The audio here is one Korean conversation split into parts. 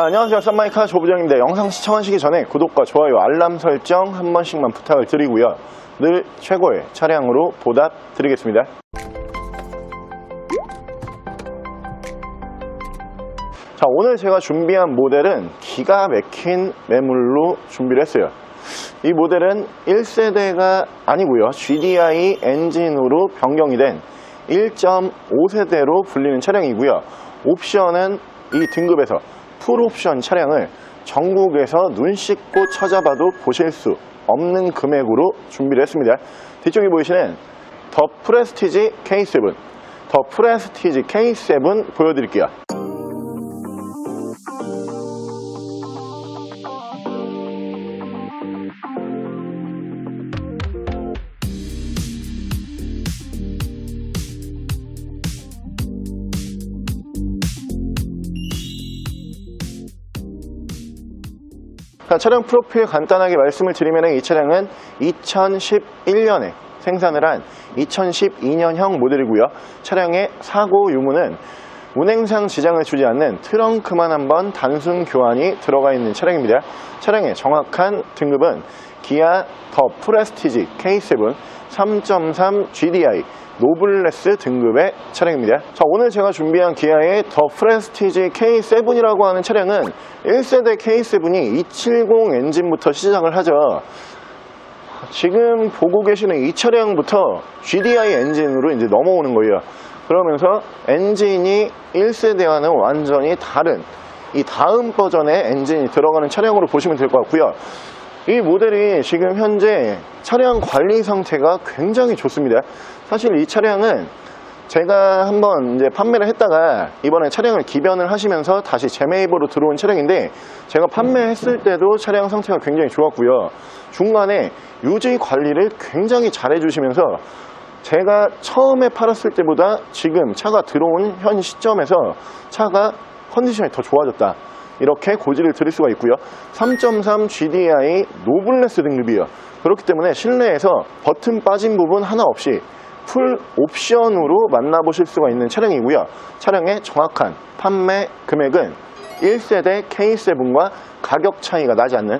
자, 안녕하세요. 썸마이카 조부정입니다. 영상 시청하시기 전에 구독과 좋아요, 알람 설정 한 번씩만 부탁을 드리고요. 늘 최고의 차량으로 보답 드리겠습니다. 자, 오늘 제가 준비한 모델은 기가 막힌 매물로 준비를 했어요. 이 모델은 1세대가 아니고요. GDI 엔진으로 변경이 된 1.5세대로 불리는 차량이고요. 옵션은 이 등급에서 풀옵션 차량을 전국에서 눈 씻고 찾아봐도 보실 수 없는 금액으로 준비를 했습니다. 뒤쪽에 보이시는 더 프레스티지 K7, 더 프레스티지 K7 보여드릴게요. 자, 차량 프로필 간단하게 말씀을 드리면 이 차량은 2011년에 생산을 한 2012년형 모델이고요. 차량의 사고 유무는 운행상 지장을 주지 않는 트렁크만 한번 단순 교환이 들어가 있는 차량입니다. 차량의 정확한 등급은 기아 더 프레스티지 K7 3.3 GDI 노블레스 등급의 차량입니다. 자, 오늘 제가 준비한 기아의 더 프레스티지 K7이라고 하는 차량은 1세대 K7이 270 엔진부터 시작을 하죠. 지금 보고 계시는 이 차량부터 GDI 엔진으로 이제 넘어오는 거예요. 그러면서 엔진이 1세대와는 완전히 다른 이 다음 버전의 엔진이 들어가는 차량으로 보시면 될 것 같고요. 이 모델이 지금 현재 차량 관리 상태가 굉장히 좋습니다. 사실 이 차량은 제가 한번 이제 판매를 했다가 이번에 차량을 기변을 하시면서 다시 재매입으로 들어온 차량인데 제가 판매했을 때도 차량 상태가 굉장히 좋았고요. 중간에 유지 관리를 굉장히 잘 해주시면서 제가 처음에 팔았을 때보다 지금 차가 들어온 현 시점에서 차가 컨디션이 더 좋아졌다. 이렇게 고지를 드릴 수가 있고요. 3.3 GDI 노블레스 등급이에요. 그렇기 때문에 실내에서 버튼 빠진 부분 하나 없이 풀 옵션으로 만나보실 수가 있는 차량이고요. 차량의 정확한 판매 금액은 1세대 K7과 가격 차이가 나지 않는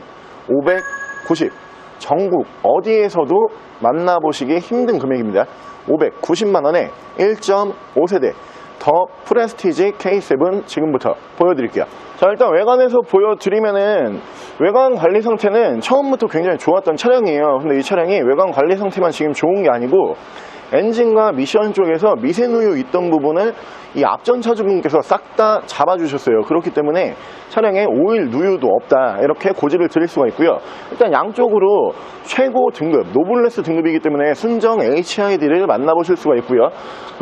590 전국 어디에서도 만나보시기 힘든 금액입니다. 590만 원에 1.5세대 더 프레스티지 K7 지금부터 보여드릴게요. 자 일단 외관에서 보여드리면은 외관 관리 상태는 처음부터 굉장히 좋았던 차량이에요. 근데 이 차량이 외관 관리 상태만 지금 좋은 게 아니고 엔진과 미션 쪽에서 미세누유 있던 부분을 이 앞전 차주분께서 싹 다 잡아주셨어요. 그렇기 때문에 차량에 오일 누유도 없다. 이렇게 고지를 드릴 수가 있고요. 일단 양쪽으로 최고 등급, 노블레스 등급이기 때문에 순정 HID를 만나보실 수가 있고요.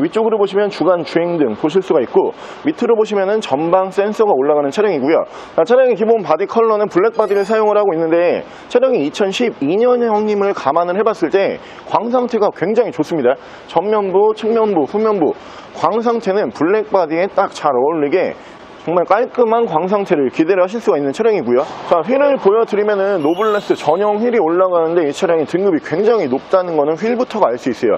위쪽으로 보시면 주간 주행 등 보실 수가 있고 밑으로 보시면은 전방 센서가 올라가는 차량이고요. 자, 차량의 기본 바디 컬러는 블랙 바디를 사용을 하고 있는데 차량이 2012년형님을 감안을 해봤을 때 광 상태가 굉장히 좋습니다. 전면부, 측면부, 후면부 광 상태는 블랙 바디에 딱 잘 어울리게 정말 깔끔한 광 상태를 기대를 하실 수가 있는 차량이고요. 자, 휠을 보여드리면은 노블레스 전용 휠이 올라가는데 이 차량이 등급이 굉장히 높다는 거는 휠부터가 알 수 있어요.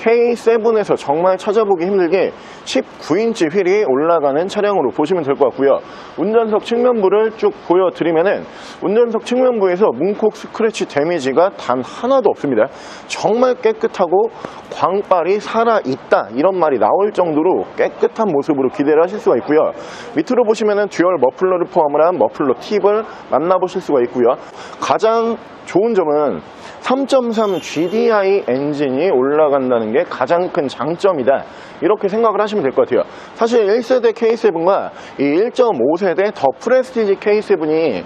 K7에서 정말 찾아보기 힘들게 19인치 휠이 올라가는 차량으로 보시면 될 것 같고요. 운전석 측면부를 쭉 보여드리면은 운전석 측면부에서 문콕 스크래치 데미지가 단 하나도 없습니다. 정말 깨끗하고 광빨이 살아있다 이런 말이 나올 정도로 깨끗한 모습으로 기대를 하실 수가 있고요. 밑으로 보시면은 듀얼 머플러를 포함을 한 머플러 팁을 만나보실 수가 있고요. 가장 좋은 점은 3.3 GDI 엔진이 올라간다는 게 가장 큰 장점이다. 이렇게 생각을 하시면 될 것 같아요. 사실 1세대 K7과 이 1.5세대 더 프레스티지 K7이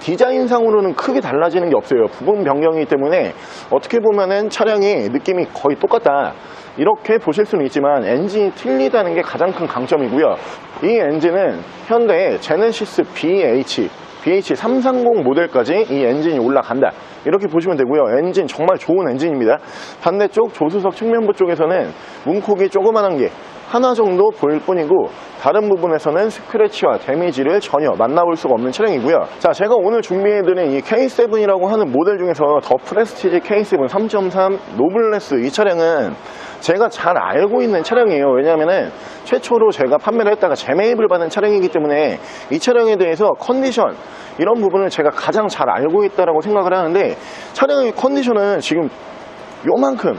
디자인상으로는 크게 달라지는 게 없어요. 부분 변경이기 때문에 어떻게 보면은 차량이 느낌이 거의 똑같다. 이렇게 보실 수는 있지만 엔진이 틀리다는 게 가장 큰 강점이고요. 이 엔진은 현대의 제네시스 BH BH330 모델까지 이 엔진이 올라간다. 이렇게 보시면 되고요. 엔진 정말 좋은 엔진입니다. 반대쪽 조수석 측면부 쪽에서는 문콕이 조그만한 게 하나 정도 보일 뿐이고 다른 부분에서는 스크래치와 데미지를 전혀 만나볼 수가 없는 차량이고요. 자, 제가 오늘 준비해드린 이 K7이라고 하는 모델 중에서 더 프레스티지 K7 3.3 노블레스 이 차량은 제가 잘 알고 있는 차량이에요. 왜냐하면 최초로 제가 판매를 했다가 재매입을 받은 차량이기 때문에 이 차량에 대해서 컨디션 이런 부분을 제가 가장 잘 알고 있다라고 생각을 하는데 차량의 컨디션은 지금 요만큼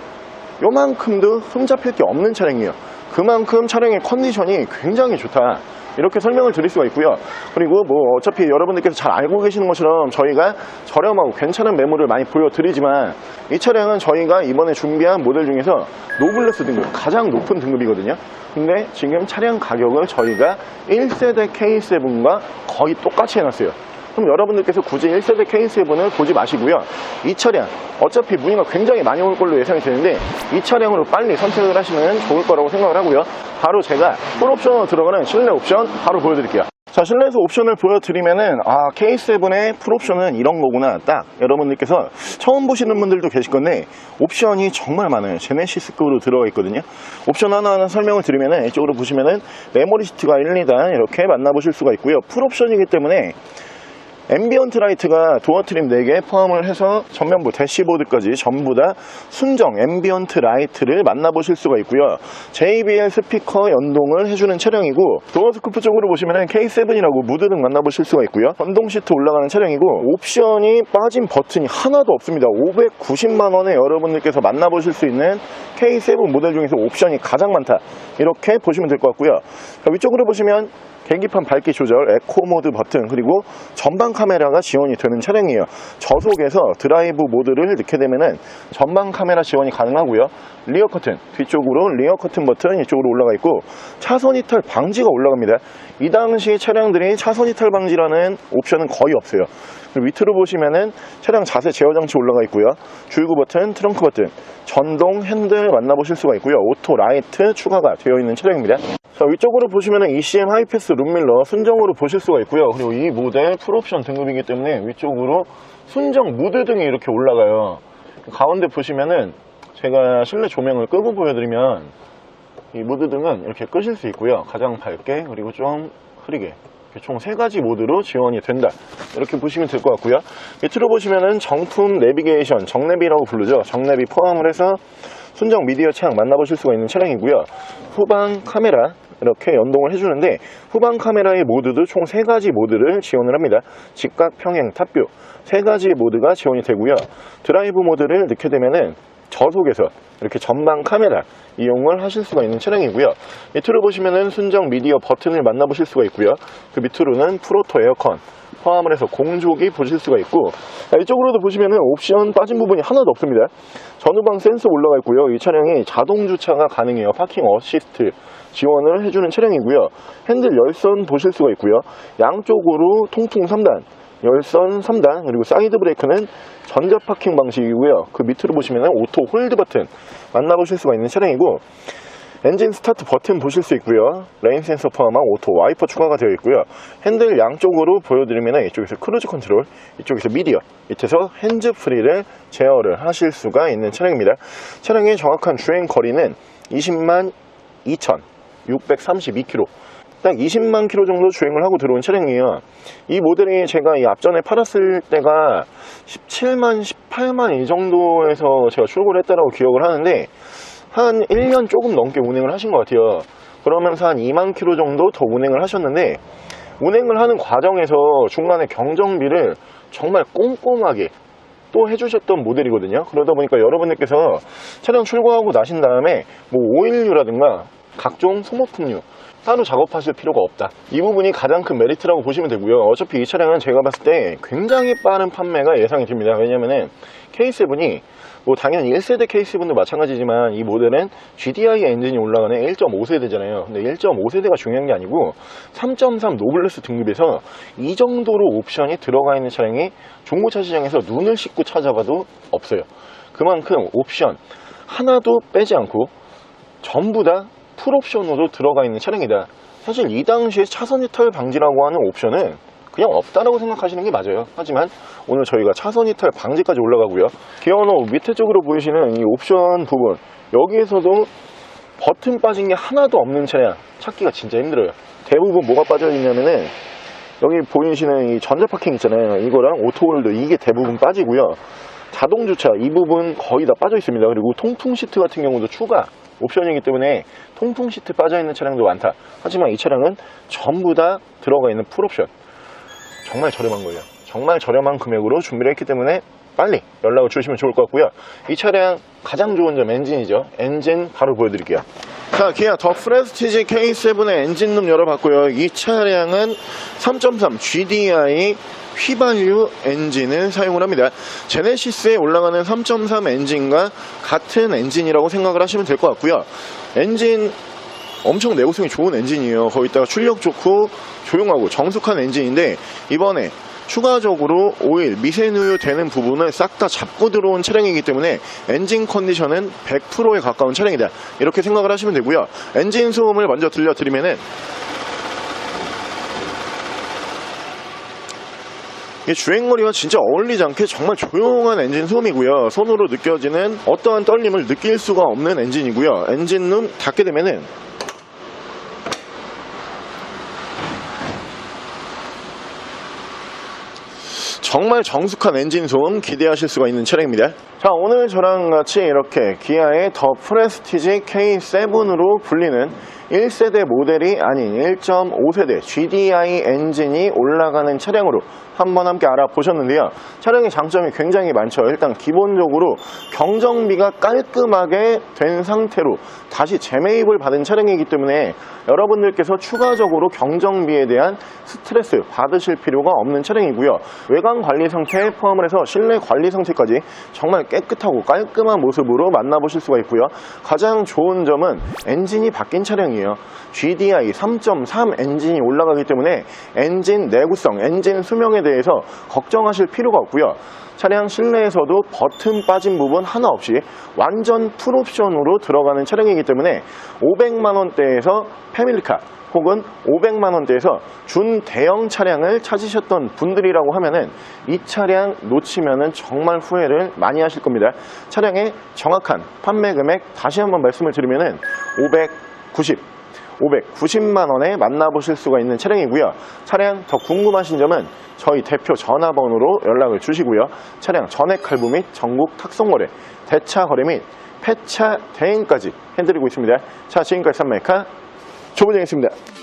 요만큼도 흠잡힐 게 없는 차량이에요. 그만큼 차량의 컨디션이 굉장히 좋다. 이렇게 설명을 드릴 수가 있고요. 그리고 뭐 어차피 여러분들께서 잘 알고 계시는 것처럼 저희가 저렴하고 괜찮은 매물을 많이 보여드리지만 이 차량은 저희가 이번에 준비한 모델 중에서 노블레스 등급 가장 높은 등급이거든요. 근데 지금 차량 가격을 저희가 1세대 K7과 거의 똑같이 해놨어요. 그럼 여러분들께서 굳이 1세대 K7을 보지 마시고요. 이 차량 어차피 문의가 굉장히 많이 올 걸로 예상이 되는데 이 차량으로 빨리 선택을 하시면 좋을 거라고 생각을 하고요. 바로 제가 풀옵션으로 들어가는 실내 옵션 바로 보여드릴게요. 자 실내에서 옵션을 보여드리면은 아 K7의 풀옵션은 이런 거구나 딱 여러분들께서 처음 보시는 분들도 계실 건데 옵션이 정말 많아요 제네시스급으로 들어가 있거든요 옵션 하나하나 설명을 드리면은 이쪽으로 보시면은 메모리 시트가 1, 2단 이렇게 만나보실 수가 있고요 풀옵션이기 때문에 앰비언트 라이트가 도어 트림 4개 포함을 해서 전면부 대시보드까지 전부 다 순정 앰비언트 라이트를 만나보실 수가 있고요. JBL 스피커 연동을 해주는 차량이고 도어 스쿠프 쪽으로 보시면 K7이라고 무드등 만나보실 수가 있고요. 전동 시트 올라가는 차량이고 옵션이 빠진 버튼이 하나도 없습니다. 590만 원에 여러분들께서 만나보실 수 있는 K7 모델 중에서 옵션이 가장 많다. 이렇게 보시면 될 것 같고요. 자, 위쪽으로 보시면 계기판 밝기 조절, 에코 모드 버튼, 그리고 전방 카메라가 지원이 되는 차량이에요. 저속에서 드라이브 모드를 넣게 되면은 전방 카메라 지원이 가능하고요. 리어 커튼, 뒤쪽으로 리어 커튼 버튼 이쪽으로 올라가 있고 차선 이탈 방지가 올라갑니다. 이 당시 차량들이 차선 이탈 방지라는 옵션은 거의 없어요. 밑으로 보시면은 차량 자세 제어 장치 올라가 있고요. 줄구 버튼, 트렁크 버튼, 전동 핸들 만나보실 수가 있고요. 오토 라이트 추가가 되어 있는 차량입니다. 자, 위쪽으로 보시면은 ECM 하이패스 룸밀러 순정으로 보실 수가 있고요. 그리고 이 모델 풀옵션 등급이기 때문에 위쪽으로 순정 무드 등이 이렇게 올라가요. 가운데 보시면은 제가 실내 조명을 끄고 보여드리면 이 무드 등은 이렇게 끄실 수 있고요. 가장 밝게 그리고 좀 흐리게 총세 가지 모드로 지원이 된다. 이렇게 보시면 될 것 같고요. 밑으로 보시면은 정품 내비게이션, 정내비라고 부르죠. 정내비 포함을 해서 순정 미디어 창 만나보실 수가 있는 차량이고요. 후방 카메라 이렇게 연동을 해주는데 후방 카메라의 모드도 총세 가지 모드를 지원을 합니다. 직각, 평행, 탑뷰 세 가지 모드가 지원이 되고요. 드라이브 모드를 넣게 되면은 저속에서 이렇게 전방 카메라 이용을 하실 수가 있는 차량이고요. 밑으로 보시면은 순정 미디어 버튼을 만나보실 수가 있고요. 그 밑으로는 프로토 에어컨 포함을 해서 공조기 보실 수가 있고 자, 이쪽으로도 보시면은 옵션 빠진 부분이 하나도 없습니다. 전후방 센서 올라가 있고요. 이 차량이 자동 주차가 가능해요. 파킹 어시스트 지원을 해주는 차량이고요. 핸들 열선 보실 수가 있고요. 양쪽으로 통풍 3단 열선 3단 그리고 사이드 브레이크는 전자 파킹 방식이고요. 그 밑으로 보시면 오토 홀드 버튼 만나보실 수가 있는 차량이고 엔진 스타트 버튼 보실 수 있고요. 레인 센서 포함한 오토 와이퍼 추가가 되어 있고요. 핸들 양쪽으로 보여드리면 이쪽에서 크루즈 컨트롤, 이쪽에서 미디어, 밑에서 핸즈 프리를 제어를 하실 수가 있는 차량입니다. 차량의 정확한 주행 거리는 20만 2,632km. 딱 20만 킬로 정도 주행을 하고 들어온 차량이에요. 이 모델이 제가 이 앞전에 팔았을 때가 17만, 18만 이 정도에서 제가 출고를 했다라고 기억을 하는데 한 1년 조금 넘게 운행을 하신 것 같아요. 그러면서 한 2만 킬로 정도 더 운행을 하셨는데 운행을 하는 과정에서 중간에 경정비를 정말 꼼꼼하게 또 해주셨던 모델이거든요. 그러다 보니까 여러분들께서 차량 출고하고 나신 다음에 뭐 오일류라든가 각종 소모품류 따로 작업하실 필요가 없다. 이 부분이 가장 큰 메리트라고 보시면 되고요. 어차피 이 차량은 제가 봤을 때 굉장히 빠른 판매가 예상이 됩니다. 왜냐면은 K7이 뭐 당연히 1세대 K7도 마찬가지지만 이 모델은 GDI 엔진이 올라가는 1.5세대잖아요. 근데 1.5세대가 중요한 게 아니고 3.3 노블레스 등급에서 이 정도로 옵션이 들어가 있는 차량이 중고차 시장에서 눈을 씻고 찾아봐도 없어요. 그만큼 옵션 하나도 빼지 않고 전부 다 풀옵션으로 들어가 있는 차량이다. 사실 이 당시에 차선 이탈 방지라고 하는 옵션은 그냥 없다라고 생각하시는 게 맞아요. 하지만 오늘 저희가 차선 이탈 방지까지 올라가고요. 기어노 밑에 쪽으로 보이시는 이 옵션 부분 여기에서도 버튼 빠진 게 하나도 없는 차량 찾기가 진짜 힘들어요. 대부분 뭐가 빠져 있냐면은 여기 보이시는 이 전자 파킹 있잖아요. 이거랑 오토홀드 이게 대부분 빠지고요. 자동 주차 이 부분 거의 다 빠져 있습니다. 그리고 통풍 시트 같은 경우도 추가 옵션이기 때문에 통풍 시트 빠져 있는 차량도 많다. 하지만 이 차량은 전부 다 들어가 있는 풀옵션. 정말 저렴한 거예요. 정말 저렴한 금액으로 준비를 했기 때문에 빨리 연락을 주시면 좋을 것 같고요. 이 차량 가장 좋은 점 엔진이죠. 엔진 바로 보여드릴게요. 자, 기아 더 프레스티지 K7의 엔진룸 열어봤고요. 이 차량은 3.3 GDI 휘발유 엔진을 사용을 합니다. 제네시스에 올라가는 3.3 엔진과 같은 엔진이라고 생각을 하시면 될 것 같고요. 엔진 엄청 내구성이 좋은 엔진이에요. 거기다가 출력 좋고 조용하고 정숙한 엔진인데 이번에 추가적으로 오일, 미세누유 되는 부분을 싹 다 잡고 들어온 차량이기 때문에 엔진 컨디션은 100%에 가까운 차량이다. 이렇게 생각을 하시면 되고요. 엔진 소음을 먼저 들려드리면은 이게 주행거리와 진짜 어울리지 않게 정말 조용한 엔진 소음이고요. 손으로 느껴지는 어떠한 떨림을 느낄 수가 없는 엔진이고요. 엔진룸 닫게 되면은 정말 정숙한 엔진 소음 기대하실 수가 있는 차량입니다. 자, 오늘 저랑 같이 이렇게 기아의 더 프레스티지 K7으로 불리는 1세대 모델이 아닌 1.5세대 GDI 엔진이 올라가는 차량으로 한번 함께 알아보셨는데요. 차량의 장점이 굉장히 많죠. 일단 기본적으로 경정비가 깔끔하게 된 상태로 다시 재매입을 받은 차량이기 때문에 여러분들께서 추가적으로 경정비에 대한 스트레스 받으실 필요가 없는 차량이고요. 외관 관리 상태 포함을 해서 실내 관리 상태까지 정말 깨끗하고 깔끔한 모습으로 만나보실 수가 있고요. 가장 좋은 점은 엔진이 바뀐 차량이에요. GDI 3.3 엔진이 올라가기 때문에 엔진 내구성, 엔진 수명에 대해서 걱정하실 필요가 없고요. 차량 실내에서도 버튼 빠진 부분 하나 없이 완전 풀옵션으로 들어가는 차량이기 때문에 500만 원대에서 패밀리카 혹은 500만 원대에서 준 대형 차량을 찾으셨던 분들이라고 하면은 이 차량 놓치면은 정말 후회를 많이 하실 겁니다. 차량의 정확한 판매 금액 다시 한번 말씀을 드리면은 590 590만 원에 만나보실 수가 있는 차량이고요. 차량 더 궁금하신 점은 저희 대표 전화번호로 연락을 주시고요. 차량 전액 할부 및 전국 탁송 거래, 대차 거래 및 폐차 대행까지 해드리고 있습니다. 자, 지금까지 산메카 조부장이었습니다.